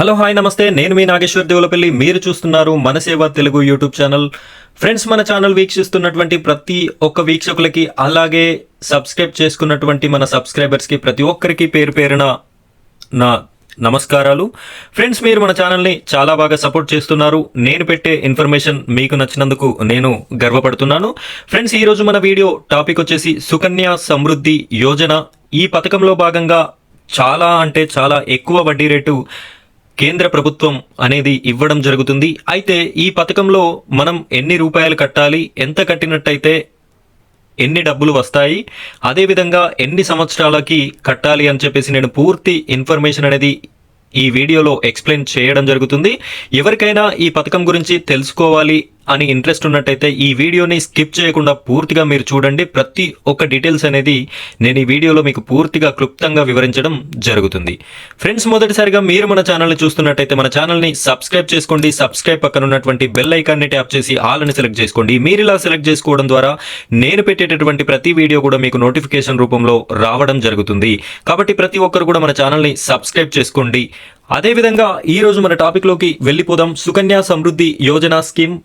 Hello hi నమస్తే. నేను మీ నాగేశ్వర్ దేవులపల్లి. మీరు చూస్తున్నారు మన సేవ తెలుగు యూట్యూబ్ ఛానల్. ఫ్రెండ్స్ మన ఛానల్ వీక్షిస్తున్నటువంటి ప్రతి ఒక్క వీక్షకులకి అలాగే సబ్స్క్రైబ్ చేసుకున్నటువంటి మన సబ్స్క్రైబర్స్కి ప్రతి ఒక్కరికి పేరు పేరున నా నమస్కారాలు. ఫ్రెండ్స్ మీరు మన ఛానల్ని చాలా బాగా సపోర్ట్ చేస్తున్నారు. నేను పెట్టే ఇన్ఫర్మేషన్ మీకు నచ్చినందుకు నేను గర్వపడుతున్నాను. ఫ్రెండ్స్ ఈరోజు మన వీడియో టాపిక్ వచ్చేసి సుకన్య సమృద్ధి యోజన. ఈ పథకంలో భాగంగా చాలా అంటే చాలా ఎక్కువ వడ్డీ రేటు కేంద్ర ప్రభుత్వం అనేది ఇవ్వడం జరుగుతుంది. అయితే ఈ పథకంలో మనం ఎన్ని రూపాయలు కట్టాలి ఎంత కట్టినట్టయితే ఎన్ని డబ్బులు వస్తాయి అదేవిధంగా ఎన్ని సంవత్సరాలకి కట్టాలి అని చెప్పేసి నేను పూర్తి ఇన్ఫర్మేషన్ అనేది ఈ వీడియోలో ఎక్స్ప్లెయిన్ చేయడం జరుగుతుంది. ఎవరికైనా ఈ పథకం గురించి తెలుసుకోవాలి అని ఇంట్రెస్ట్ ఉన్నట్టయితే ఈ వీడియోని స్కిప్ చేయకుండా పూర్తిగా మీరు చూడండి. ప్రతి ఒక్క డీటెయిల్స్ అనేది నేను ఈ వీడియోలో మీకు పూర్తిగా క్లుప్తంగా వివరించడం జరుగుతుంది. ఫ్రెండ్స్ మొదటిసారిగా మీరు మన ఛానల్ని చూస్తున్నట్టయితే మన ఛానల్ని సబ్స్క్రైబ్ చేసుకోండి. సబ్స్క్రైబ్ పక్కన ఉన్నటువంటి బెల్ ఐకాన్ని ట్యాప్ చేసి ఆల్ అని సెలెక్ట్ చేసుకోండి. మీరు ఇలా సెలెక్ట్ చేసుకోవడం ద్వారా నేను పెట్టేటటువంటి ప్రతి వీడియో కూడా మీకు నోటిఫికేషన్ రూపంలో రావడం జరుగుతుంది. కాబట్టి ప్రతి ఒక్కరు కూడా మన ఛానల్ని సబ్స్క్రైబ్ చేసుకోండి. అదేవిధంగా ఈరోజు మన టాపిక్లోకి వెళ్ళిపోదాం. సుకన్య సమృద్ధి యోజన స్కీమ్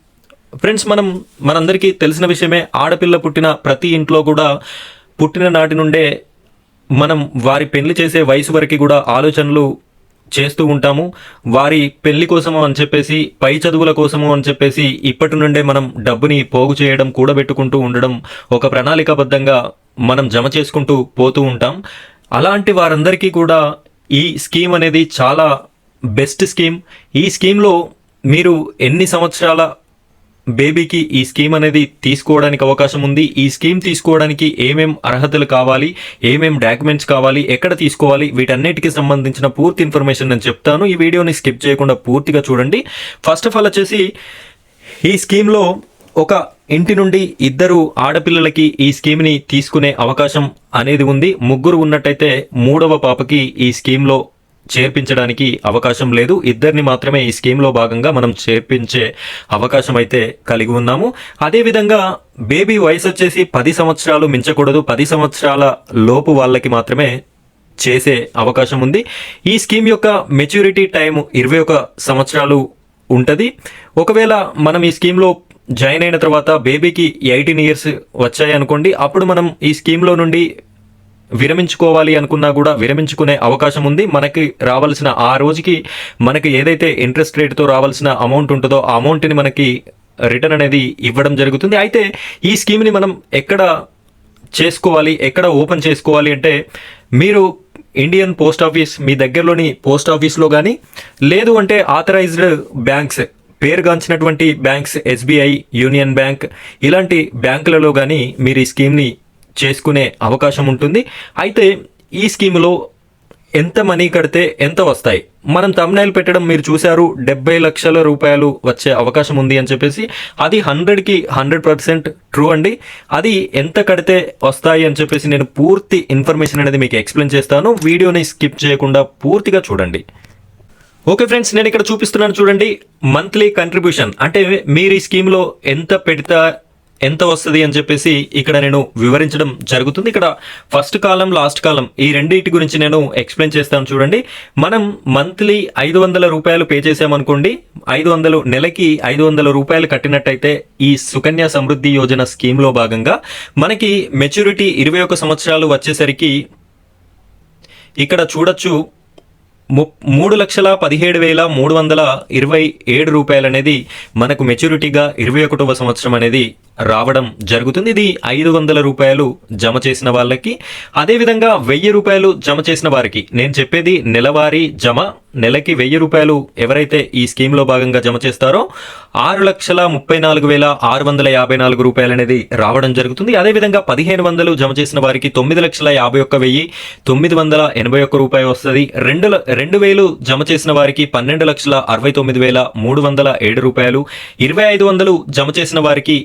ఫ్రెండ్స్ మనం మనందరికీ తెలిసిన విషయమే ఆడపిల్ల పుట్టిన ప్రతి ఇంట్లో కూడా పుట్టిన నాటి నుండే మనం వారి పెళ్ళి చేసే వయసు వరకు కూడా ఆలోచనలు చేస్తూ ఉంటాము. వారి పెళ్ళి కోసము అని చెప్పేసి పై చదువుల కోసము అని చెప్పేసి ఇప్పటి నుండే మనం డబ్బుని పోగు చేయడం కూడబెట్టుకుంటూ ఉండడం ఒక ప్రణాళికాబద్ధంగా మనం జమ చేసుకుంటూ పోతూ ఉంటాం. అలాంటి వారందరికీ కూడా ఈ స్కీమ్ అనేది చాలా బెస్ట్ స్కీమ్. ఈ స్కీమ్లో మీరు ఎన్ని సంవత్సరాల బేబీకి ఈ స్కీమ్ అనేది తీసుకోవడానికి అవకాశం ఉంది. ఈ స్కీమ్ తీసుకోవడానికి ఏమేం అర్హతలు కావాలి ఏమేం డాక్యుమెంట్స్ కావాలి ఎక్కడ తీసుకోవాలి వీటన్నిటికి సంబంధించిన పూర్తి ఇన్ఫర్మేషన్ నేను చెప్తాను. ఈ వీడియోని స్కిప్ చేయకుండా పూర్తిగా చూడండి. ఫస్ట్ ఆఫ్ ఆల్ వచ్చేసి ఈ స్కీమ్లో ఒక ఇంటి నుండి ఇద్దరు ఆడపిల్లలకి ఈ స్కీమ్ని తీసుకునే అవకాశం అనేది ఉంది. ముగ్గురు ఉన్నట్టయితే మూడవ పాపకి ఈ స్కీమ్లో చేర్పించడానికి అవకాశం లేదు. ఇద్దరిని మాత్రమే ఈ స్కీమ్లో భాగంగా మనం చేర్పించే అవకాశం అయితే కలిగి ఉన్నాము. అదేవిధంగా బేబీ వయసు వచ్చేసి పది సంవత్సరాలు మించకూడదు. పది సంవత్సరాల లోపు వాళ్ళకి మాత్రమే చేసే అవకాశం ఉంది. ఈ స్కీమ్ యొక్క మెచ్యూరిటీ టైం ఇరవై ఒక సంవత్సరాలు ఉంటుంది. ఒకవేళ మనం ఈ స్కీమ్లో జాయిన్ అయిన తర్వాత బేబీకి ఎయిటీన్ ఇయర్స్ వచ్చాయి అనుకోండి అప్పుడు మనం ఈ స్కీమ్లో నుండి విరమించుకోవాలి అనుకున్నా కూడా విరమించుకునే అవకాశం ఉంది. మనకి రావాల్సిన ఆ రోజుకి మనకి ఏదైతే ఇంట్రెస్ట్ రేట్తో రావాల్సిన అమౌంట్ ఉంటుందో ఆ అమౌంట్ని మనకి రిటర్న్ అనేది ఇవ్వడం జరుగుతుంది. అయితే ఈ స్కీమ్ని మనం ఎక్కడ చేసుకోవాలి ఎక్కడ ఓపెన్ చేసుకోవాలి అంటే మీరు ఇండియన్ పోస్ట్ ఆఫీస్ మీ దగ్గరలోని పోస్ట్ ఆఫీస్లో కానీ లేదు అంటే ఆథరైజ్డ్ బ్యాంక్స్ పేరుగాంచినటువంటి బ్యాంక్స్ ఎస్బీఐ యూనియన్ బ్యాంక్ ఇలాంటి బ్యాంకులలో కానీ మీరు ఈ స్కీమ్ని చేసుకునే అవకాశం ఉంటుంది. అయితే ఈ స్కీమ్లో ఎంత మనీ కడితే ఎంత వస్తాయి? మనం తమ్నైల్ పెట్టడం మీరు చూశారు డెబ్బై లక్షల రూపాయలు వచ్చే అవకాశం ఉంది అని చెప్పేసి అది హండ్రెడ్కి హండ్రెడ్ పర్సెంట్ ట్రూ అండి. అది ఎంత కడితే వస్తాయి అని చెప్పేసి నేను పూర్తి ఇన్ఫర్మేషన్ అనేది మీకు ఎక్స్ప్లెయిన్ చేస్తాను. వీడియోని స్కిప్ చేయకుండా పూర్తిగా చూడండి. ఓకే ఫ్రెండ్స్ నేను ఇక్కడ చూపిస్తున్నాను చూడండి మంత్లీ కంట్రిబ్యూషన్ అంటే మీరు ఈ స్కీమ్లో ఎంత పెడతా ఎంత వస్తుంది అని చెప్పేసి ఇక్కడ నేను వివరించడం జరుగుతుంది. ఇక్కడ ఫస్ట్ కాలం లాస్ట్ కాలం ఈ రెండింటి గురించి నేను ఎక్స్ప్లెయిన్ చేస్తాను చూడండి. మనం మంత్లీ ఐదు వందల రూపాయలు పే చేసామనుకోండి ఐదు వందలు నెలకి ఐదు వందల రూపాయలు కట్టినట్టయితే ఈ సుకన్య సమృద్ధి యోజన స్కీమ్లో భాగంగా మనకి మెచ్యూరిటీ ఇరవై ఒక సంవత్సరాలు వచ్చేసరికి ఇక్కడ చూడొచ్చు మూడు లక్షల పదిహేడు వేల మూడు వందల ఇరవై ఏడు రూపాయలు అనేది మనకు మెచ్యూరిటీగా ఇరవై ఒకటవ సంవత్సరం అనేది రావడం జరుగుతుంది. ఇది ఐదు వందల రూపాయలు జమ చేసిన వాళ్ళకి అదేవిధంగా వెయ్యి రూపాయలు జమ చేసిన వారికి. నేను చెప్పేది నెలవారీ జమ నెలకి వెయ్యి రూపాయలు ఎవరైతే ఈ స్కీమ్లో భాగంగా జమ చేస్తారో ఆరు లక్షల ముప్పై నాలుగు వేల ఆరు వందల యాభై నాలుగు రూపాయలు అనేది రావడం జరుగుతుంది. అదేవిధంగా పదిహేను వందలు జమ చేసిన వారికి తొమ్మిది లక్షల యాభై ఒక్క వెయ్యి తొమ్మిది వందల ఎనభై ఒక్క రూపాయి వస్తుంది. రెండు ల- రెండు వేలు జమ చేసిన వారికి పన్నెండు లక్షల అరవై తొమ్మిది వేల మూడు వందల ఏడు రూపాయలు ఇరవై ఐదు వందలు జమ చేసిన వారికి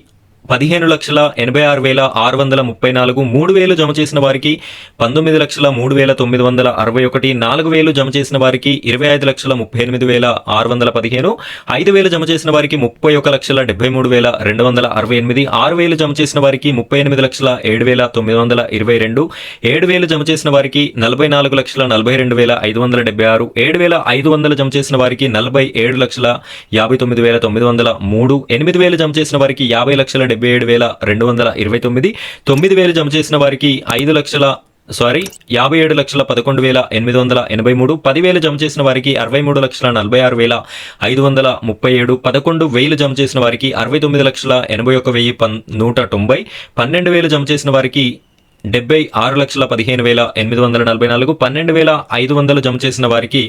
పదిహేను లక్షల ఎనభై ఆరు వేల ఆరు వందల ముప్పై నాలుగు మూడు వేలు జమ చేసిన వారికి పంతొమ్మిది లక్షల మూడు వేల తొమ్మిది వందల అరవై ఒకటి నాలుగు వేలు జమ చేసిన వారికి ఇరవై ఐదు లక్షల ముప్పై ఎనిమిది వేల ఆరు వందల పదిహేను ఐదు వేలు జమ చేసిన వారికి ముప్పై ఒక లక్షల డెబ్బై మూడు వేల రెండు వందల అరవై ఎనిమిది ఆరు వేలు జమ చేసిన వారికి ముప్పై ఎనిమిది లక్షల ఏడు వేల తొమ్మిది వందల ఇరవై రెండు ఏడు వేలు జమ చేసిన వారికి నలభై నాలుగు లక్షల నలభై రెండు వేల ఐదు వందల డెబ్బై ఆరు ఏడు వేల ఐదు వందల జమ చేసిన వారికి నలభై ఏడు లక్షల యాభై తొమ్మిది వేల తొమ్మిది వందల మూడు ఎనిమిది వేలు జమ చేసిన వారికి యాభై లక్షల డెబ్బై ఏడు వేల రెండు వందల ఇరవై తొమ్మిది తొమ్మిది వేలు జమ చేసిన వారికి ఐదు లక్షల సారీ యాభై ఏడు లక్షల పదకొండు వేల ఎనిమిది వందల ఎనభై మూడు పదివేలు జమ చేసిన వారికి అరవై మూడు లక్షల నలభై ఆరు వేల ఐదు వందల ముప్పై ఏడు పదకొండు వేలు జమ చేసిన వారికి అరవై తొమ్మిది లక్షల ఎనభై ఒక వెయ్యి పన్ నూట తొంభై పన్నెండు వేలు జమ చేసిన వారికి డెబ్బై ఆరు లక్షల పదిహేను వేల ఎనిమిది వందల నలభై నాలుగు పన్నెండు వేల ఐదు వందలు జమ చేసిన వారికి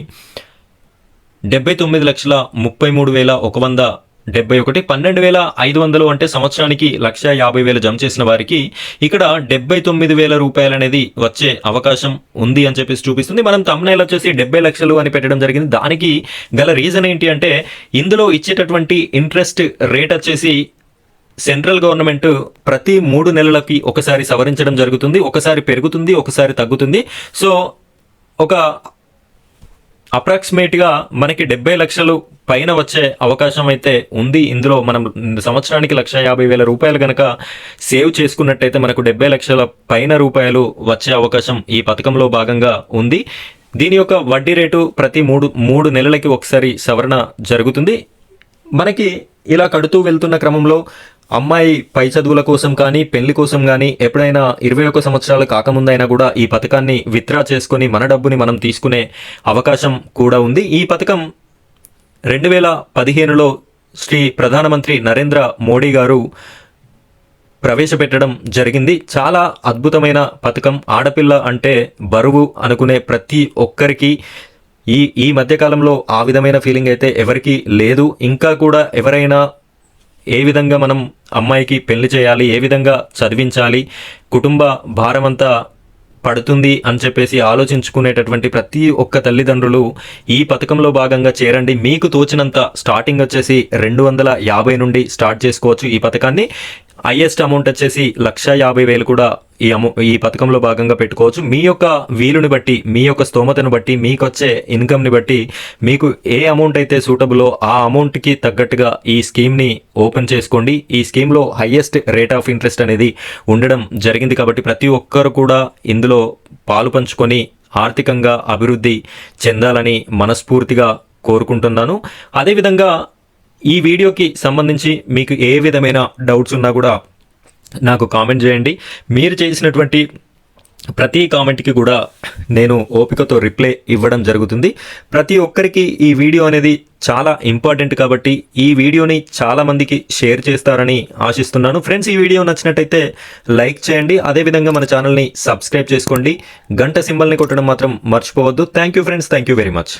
డెబ్బై తొమ్మిది లక్షల ముప్పై మూడు వేల ఒక వంద డెబ్బై ఒకటి పన్నెండు వేల ఐదు వందలు అంటే సంవత్సరానికి లక్ష యాభై వేలు జమ చేసిన వారికి ఇక్కడ డెబ్బై తొమ్మిది వేల రూపాయలు అనేది వచ్చే అవకాశం ఉంది అని చెప్పేసి చూపిస్తుంది. మనం తమ్నైల్ వచ్చేసి డెబ్బై లక్షలు అని పెట్టడం జరిగింది. దానికి గల రీజన్ ఏంటి అంటే ఇందులో ఇచ్చేటటువంటి ఇంట్రెస్ట్ రేట్ వచ్చేసి సెంట్రల్ గవర్నమెంట్ ప్రతి మూడు నెలలకి ఒకసారి సవరించడం జరుగుతుంది. ఒకసారి పెరుగుతుంది ఒకసారి తగ్గుతుంది. సో ఒక అప్రాక్సిమేట్గా మనకి డెబ్బై లక్షలు పైన వచ్చే అవకాశం అయితే ఉంది. ఇందులో మనం సంవత్సరానికి లక్ష యాభై వేల రూపాయలు కనుక సేవ్ చేసుకున్నట్టయితే మనకు డెబ్బై లక్షల పైన రూపాయలు వచ్చే అవకాశం ఈ పథకంలో భాగంగా ఉంది. దీని యొక్క వడ్డీ రేటు ప్రతి మూడు మూడు నెలలకి ఒకసారి సవరణ జరుగుతుంది. మనకి ఇలా కడుతూ వెళ్తున్న క్రమంలో అమ్మాయి పై చదువుల కోసం కానీ పెళ్ళి కోసం కానీ ఎప్పుడైనా ఇరవై ఒక సంవత్సరాలు కాకముందైనా కూడా ఈ పథకాన్ని విత్డ్రా చేసుకొని మన డబ్బుని మనం తీసుకునే అవకాశం కూడా ఉంది. ఈ పథకం రెండు వేల పదిహేనులో శ్రీ ప్రధానమంత్రి నరేంద్ర మోడీ గారు ప్రవేశపెట్టడం జరిగింది. చాలా అద్భుతమైన పథకం. ఆడపిల్ల అంటే బరువు అనుకునే ప్రతి ఒక్కరికి ఈ ఈ మధ్యకాలంలో ఆ విధమైన ఫీలింగ్ అయితే ఎవరికీ లేదు. ఇంకా కూడా ఎవరైనా ఏ విధంగా మనం అమ్మాయికి పెళ్ళి చేయాలి ఏ విధంగా చదివించాలి కుటుంబ భారమంతా పడుతుంది అని చెప్పేసి ఆలోచించుకునేటటువంటి ప్రతి ఒక్క తల్లిదండ్రులు ఈ పథకంలో భాగంగా చేరండి. మీకు తోచినంత స్టార్టింగ్ వచ్చేసి రెండు వందల యాభై నుండి స్టార్ట్ చేసుకోవచ్చు ఈ పథకాన్ని. హైయెస్ట్ అమౌంట్ వచ్చేసి లక్ష యాభై వేలు కూడా ఈ అమౌ ఈ పథకంలో భాగంగా పెట్టుకోవచ్చు. మీ యొక్క వీలుని బట్టి మీ యొక్క స్తోమతను బట్టి మీకు వచ్చే ఇన్కమ్ని బట్టి మీకు ఏ అమౌంట్ అయితే సూటబులో ఆ అమౌంట్కి తగ్గట్టుగా ఈ స్కీమ్ని ఓపెన్ చేసుకోండి. ఈ స్కీమ్లో హైయెస్ట్ రేట్ ఆఫ్ ఇంట్రెస్ట్ అనేది ఉండడం జరిగింది కాబట్టి ప్రతి ఒక్కరు కూడా ఇందులో పాలు పంచుకొని ఆర్థికంగా అభివృద్ధి చెందాలని మనస్ఫూర్తిగా కోరుకుంటున్నాను. అదేవిధంగా ఈ వీడియోకి సంబంధించి మీకు ఏ విధమైన డౌట్స్ ఉన్నా కూడా నాకు కామెంట్ చేయండి. మీరు చేసినటువంటి ప్రతి కామెంట్కి కూడా నేను ఓపికతో రిప్లై ఇవ్వడం జరుగుతుంది. ప్రతి ఒక్కరికి ఈ వీడియో అనేది చాలా ఇంపార్టెంట్ కాబట్టి ఈ వీడియోని చాలా మందికి షేర్ చేస్తారని ఆశిస్తున్నాను. ఫ్రెండ్స్ ఈ వీడియో నచ్చినట్టయితే లైక్ చేయండి. అదేవిధంగా మన ఛానల్ని సబ్స్క్రైబ్ చేసుకోండి. గంట సింబల్ని కొట్టడం మాత్రం మర్చిపోవద్దు. Thank you friends. Thank you very much.